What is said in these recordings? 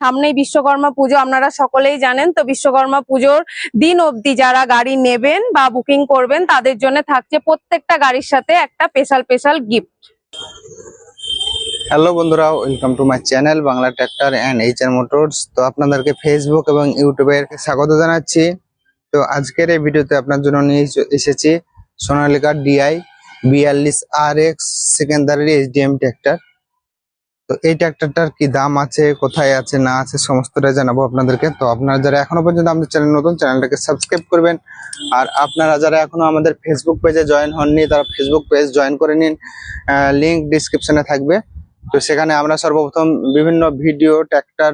সামনেই বিশ্বকর্মা পুজো, আপনারা সকলেই জানেন তো বিশ্বকর্মা পুজোর দিন অবধি যারা গাড়ি নেবেন বা বুকিং করবেন, তাদের জন্য থাকছে প্রত্যেকটা গাড়ির সাথে একটা স্পেশাল স্পেশাল গিফট হ্যালো বন্ধুরা welcome to my channel Bangla tractor and H R motors তো আপনাদেরকে ফেসবুক এবং ইউটিউবের স্বাগত জানাচ্ছি। তো আজকের এই ভিডিওতে আপনার জন্য নিয়ে এসে- এসেছি সোনালিকা ডিআই বিয়াল্লিশ R X secondary HDM tractor তো এই ট্র্যাক্টরটার কি দাম আছে, কোথায় আছে, না আছে, সমস্তটা জানাব আপনাদেরকে। তো আপনারা যারা এখনও পর্যন্ত আমাদের চ্যানেল নতুন চ্যানেলটাকে সাবস্ক্রাইব করবেন। আর আপনারা যারা এখনও আমাদের ফেসবুক পেজে জয়েন হননি, তারা ফেসবুক পেজ জয়েন করে নিন। লিংক ডিসক্রিপশনে থাকবে। তো সেখানে আমরা সর্বপ্রথম বিভিন্ন ভিডিও ট্র্যাক্টর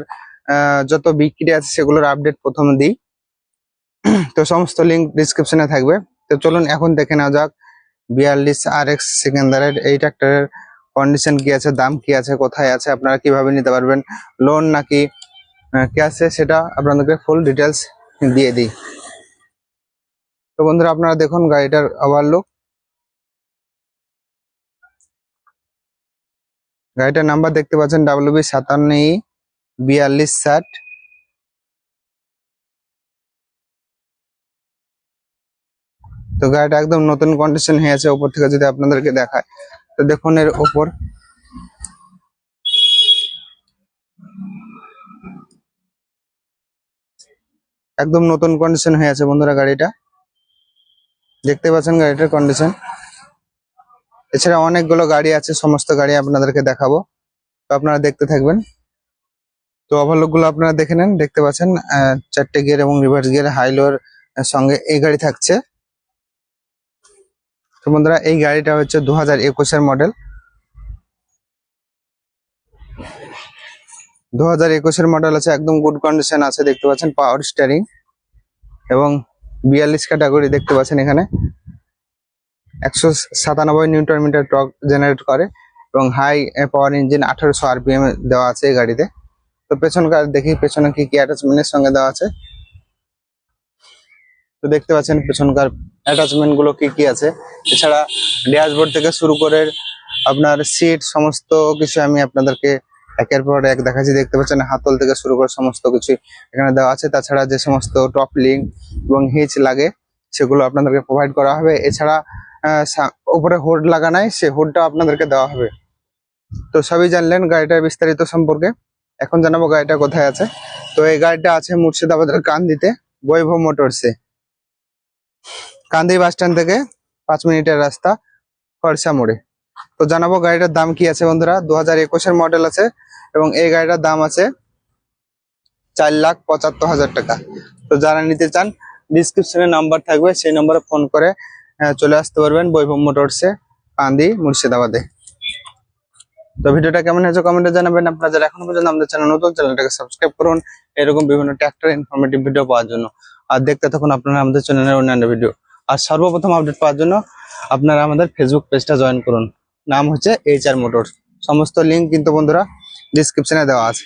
যত বিক্রি আছে সেগুলোর আপডেট প্রথম দিই। তো সমস্ত লিংক ডিসক্রিপশনে থাকবে। তো চলুন এখন দেখে নেওয়া যাক। বিয়াল্লিশ আর এক্স সেকেন্ডারের এই ট্র্যাক্টরের কন্ডিশন কি আছে, দাম কি আছে, কোথায় আছে, আপনারা কীভাবে নিতে পারবেন? লোন নাকি কি আছে সেটা আপনাদেরকে ফুল ডিটেলস দিয়ে দিই। তো বন্ধুরা, আপনারা দেখুন গাড়িটার ওভারলুক গাড়িটার নাম্বার দেখতে পাচ্ছেন ডাব্লিউ বি সাতান্ন ই বিয়াল্লিশ ষাট। তো গাড়িটা একদম নতুন কন্ডিশন হয়ে আছে উপর থেকে যদি আপনাদেরকে দেখায়। দেখুন এর উপর একদম নতুন কন্ডিশন হয়ে আছে বন্ধুরা গাড়িটা। দেখতে পাচ্ছেন গাড়িটার কন্ডিশন এছাড়া অনেকগুলো গাড়ি আছে, সমস্ত গাড়ি আপনাদেরকে দেখাবো। তো আপনারা দেখতে থাকবেন। তো ওভারলোকগুলো আপনারা দেখে নেন। দেখতে পাচ্ছেন চারটে গিয়ার এবং রিভার্স গিয়ার হাইলোর সঙ্গে এই গাড়ি থাকছে। তো বন্ধুরা, এই গাড়িটা হচ্ছে দু হাজার একুশের মডেল। দু হাজার একুশের মডেল আছে একদম গুড কন্ডিশন আছে, দেখতে পাচ্ছেন পাওয়ার স্টিয়ারিং এবং বিয়াল্লিশ ক্যাটাগরি দেখতে পাচ্ছেন এখানে। একশো সাতানব্বই নিউটন মিটার টর্ক জেনারেট করে এবং হাই পাওয়ার ইঞ্জিন আঠারোশো আরপিএম দেওয়া আছে এই গাড়িতে। তো পেছনকার দেখি, পেছনে কি কি অ্যাটাচমেন্টের সঙ্গে দেওয়া আছে। তো দেখতে পাচ্ছেন, পেছনকার অ্যাটাচমেন্টগুলো কি কি আছে? এছাড়া ড্যাশবোর্ড থেকে শুরু করে আপনার সিট সমস্ত কিছু আমি আপনাদেরকে একের পর এক দেখাচ্ছি। দেখতে পাচ্ছেন, হাতল থেকে শুরু করে সমস্ত কিছু এখানে দেওয়া আছে। তাছাড়া যে সমস্ত টপ লিঙ্ক এবং হিচ লাগে, সেগুলো আপনাদেরকে প্রোভাইড করা হবে। এছাড়া উপরে হুড লাগানায় সে হুডটা আপনাদেরকে দেওয়া হবে। তো সবই জানলেন গাড়িটার বিস্তারিত সম্পর্কে। এখন জানাব গাড়িটা কোথায় আছে। তো এই গাড়িটা আছে মুর্শিদাবাদের কান্দিতে, বৈভব মোটরসে। কান্দি বাস স্ট্যান্ড থেকে পাঁচ মিনিটের রাস্তা খরসা মোড়ে। তো জানাব গাড়িটার দাম কি আছে বন্ধুরা? দু হাজার একুশের মডেল আছে এবং এই গাড়িটার দাম আছে চার লাখ পঁচাত্তর হাজার টাকা। তো যারা নিতে চান ডিসক্রিপশনে নাম্বার থাকবে, সেই নম্বরে ফোন করে চলে আসতে পারবেন বৈভব মোটরসে কান্দি, মুর্শিদাবাদে। তো ভিডিওটা কেমন হয়েছে কমেন্টে জানাবেন। আপনারা যারা এখনও পর্যন্ত আমাদের চ্যানেল নতুন চ্যানেলটাকে সাবস্ক্রাইব করুন। এরকম বিভিন্ন ট্র্যাক্টর ইনফরমেটিভ ভিডিও পাওয়ার জন্য। আর দেখতে থাকুন আপনারা আমাদের চ্যানেলের অন্যান্য ভিডিও আর সর্বপ্রথম আপডেট পাওয়ার জন্য আপনারা আমাদের ফেসবুক পেজটা জয়েন করুন। নাম হচ্ছে এইচ আর মোটরস সমস্ত লিঙ্ক কিন্তু বন্ধুরা ডিসক্রিপশনে দেওয়া আছে।